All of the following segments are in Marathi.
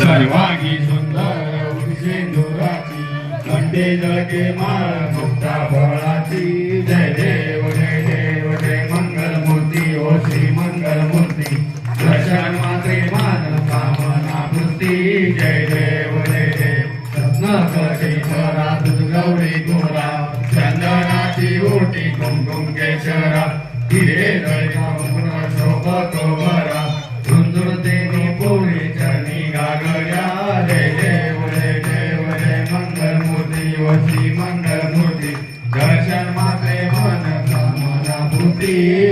सर्वांगी सुंदर सिंधुराची कंटे जळके माळ मुक्ता फळाची. जय देव जय देव जय मंगल मूर्ती ओ श्री मंगल मूर्ती दर्शन मात्रे मान कामना मूर्ती जय देव जय देव. कशी धरा तुझगवडी तोरा चंदनाची ओटी कुमकुम केशरा. हिरे रळका मुन शोभ you.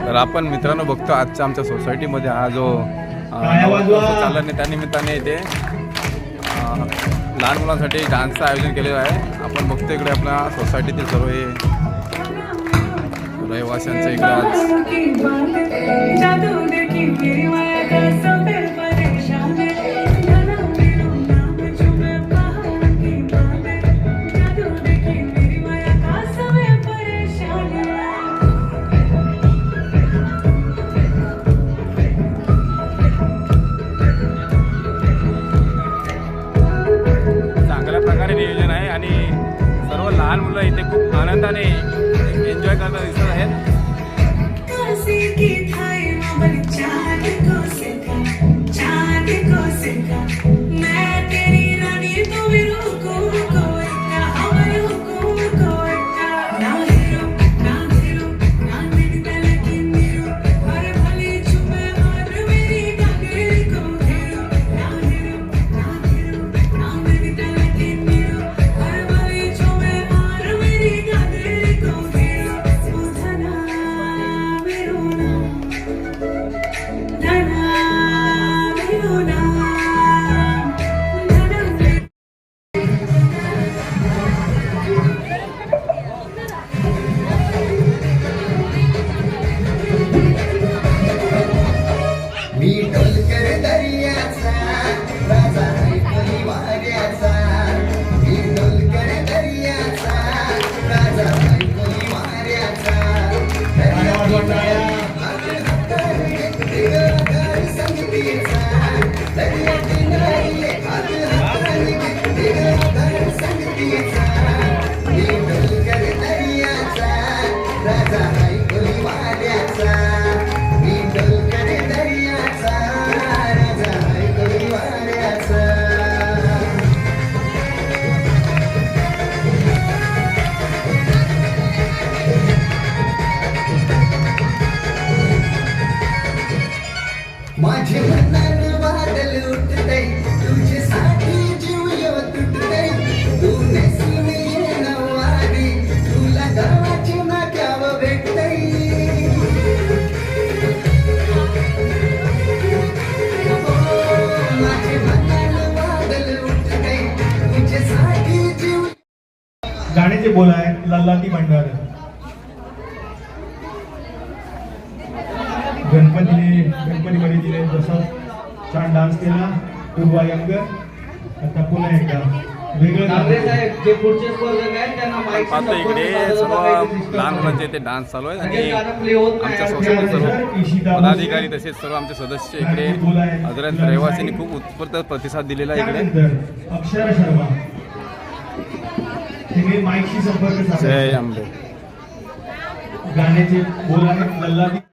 तर आपण मित्रांनो बघतो आजच्या आमच्या सोसायटीमध्ये हा जो चालला नाही त्यानिमित्ताने इथे लहान मुलांसाठी डान्सचं आयोजन केलेलं आहे. आपण बघतो इकडे आपल्या सोसायटीतील सर्व हे रहिवाशांचं इकडे आज. આનંદ અને એન્જોય કરતા गणपतीने गणपतीमध्ये दिले जसा छान डान्स केला पूर्वा यंगर आता पुन्हा एकदा इकडे सर्व लहान मुलांचे ते डान्स चालू आहेत आणि आमच्या सोसायटी सर्व पदाधिकारी तसेच सर्व आमचे सदस्य इकडे हजरात रहिवासींनी खूप उत्स्फूर्त प्रतिसाद दिलेला इकडे. अक्षर शर्मा. संपर्क गाण्याचे बोल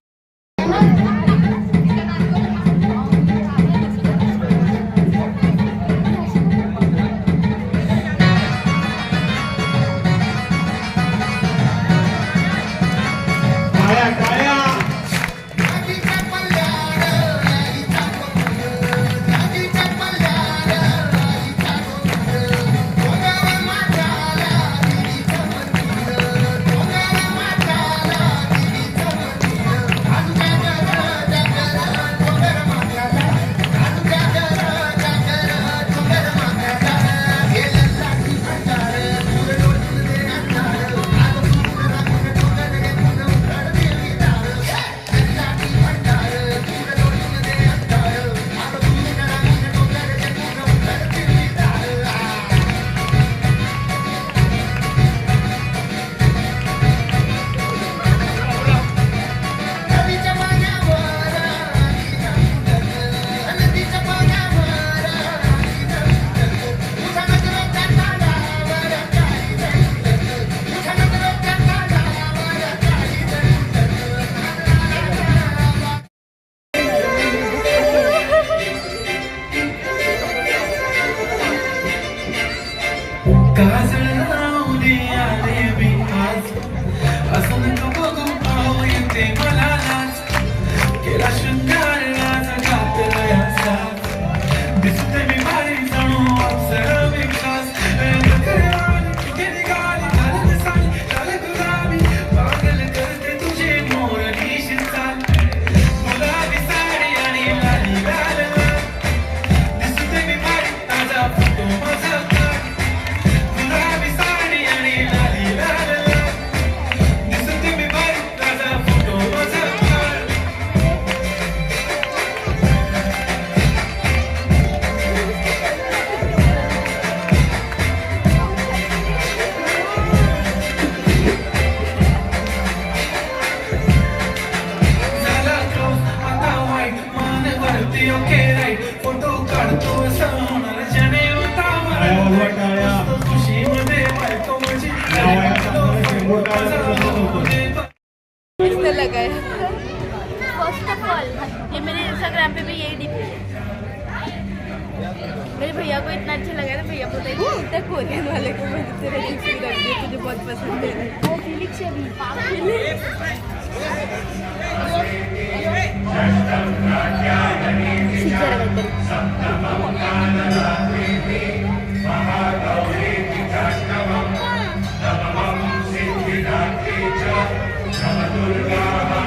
Gaza. लगा है फर्स्ट ऑफ ऑल ये मेरे इंस्टाग्राम पे भी यही डिपी मेरे भैया को इतना अच्छा लगा ना भैया बोलते तक कोरियन वाले को मैंने तेरे लिप्स की रख दी तुझे बहुत पसंद है। वो फिलिक्स है भी दुर्गा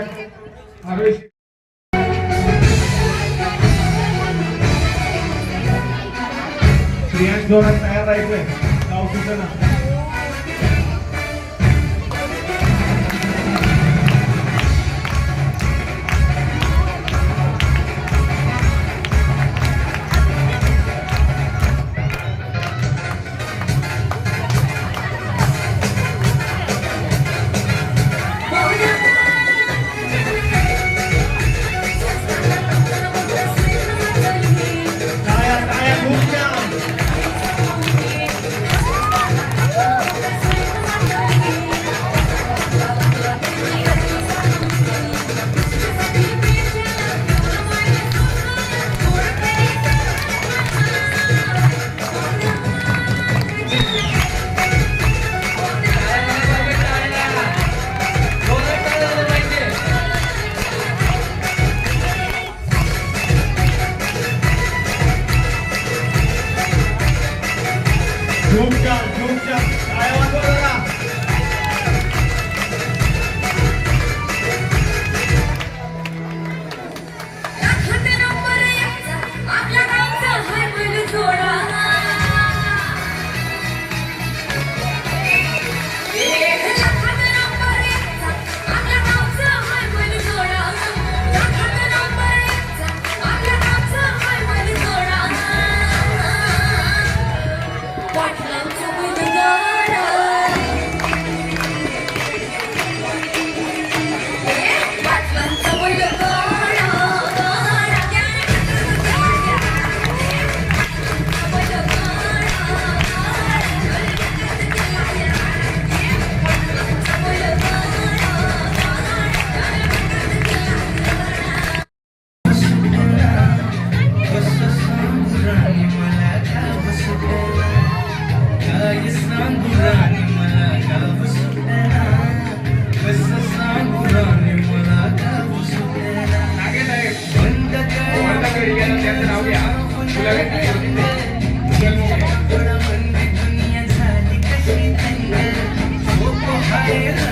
Yeah.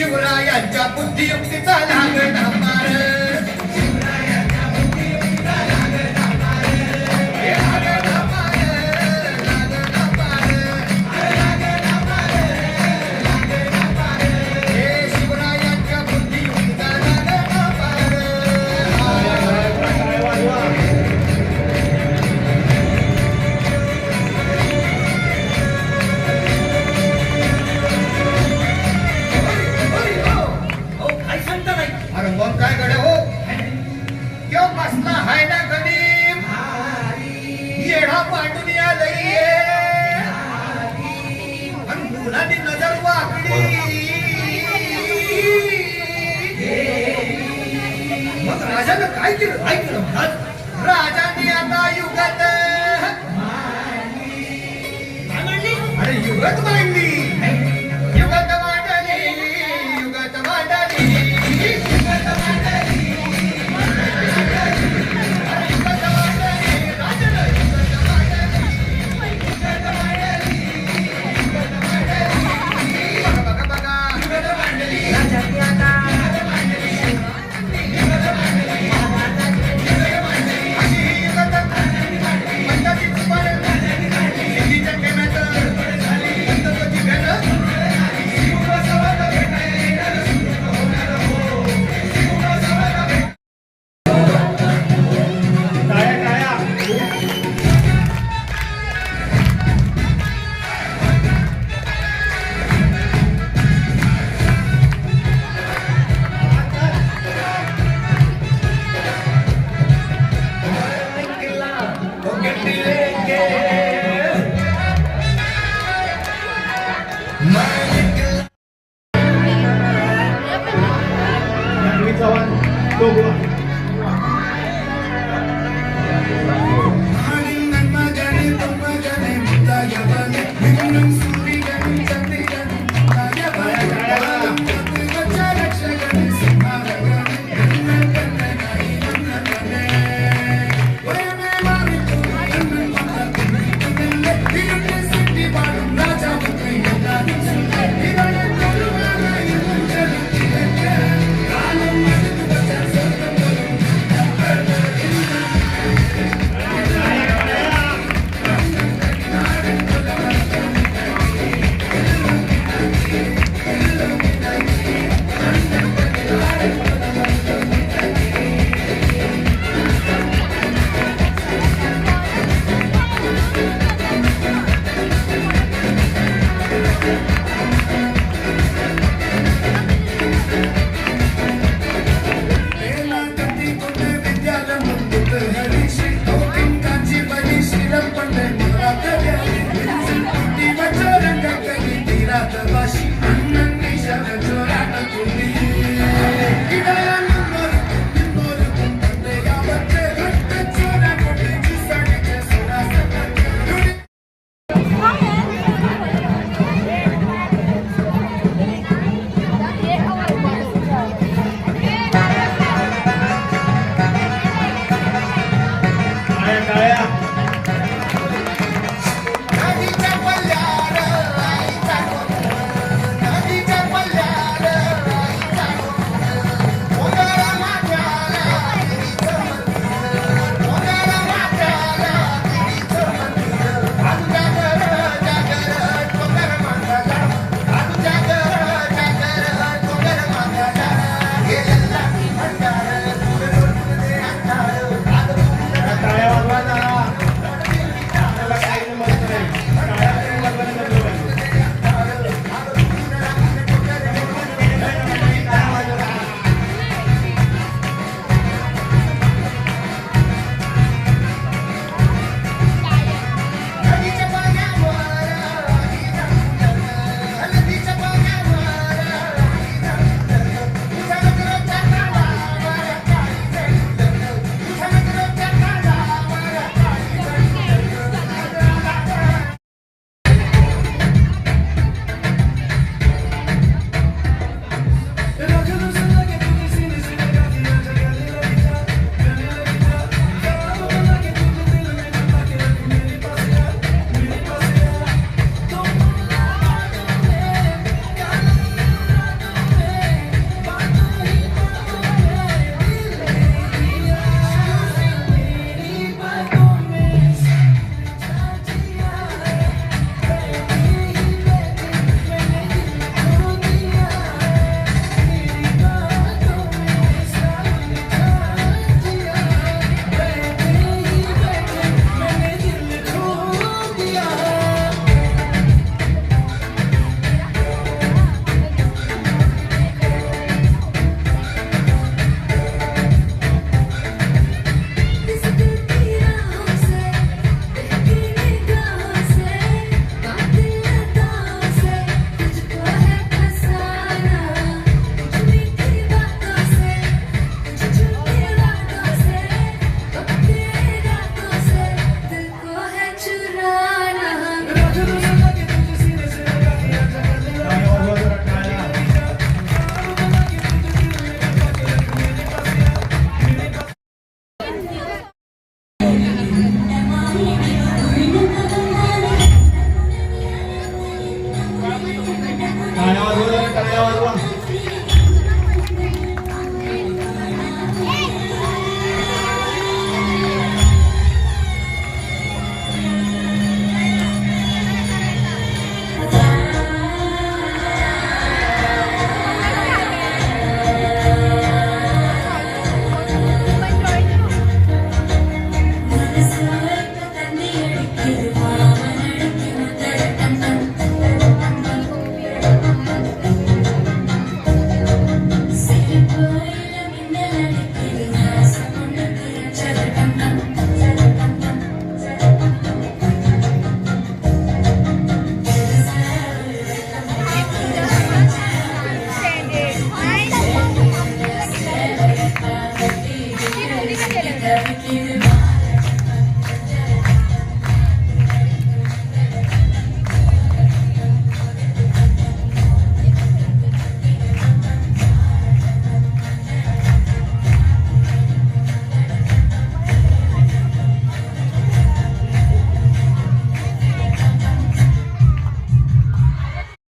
शिवरायांच्या बुद्धियुक्तीचा लागणार రద్దు Thank you.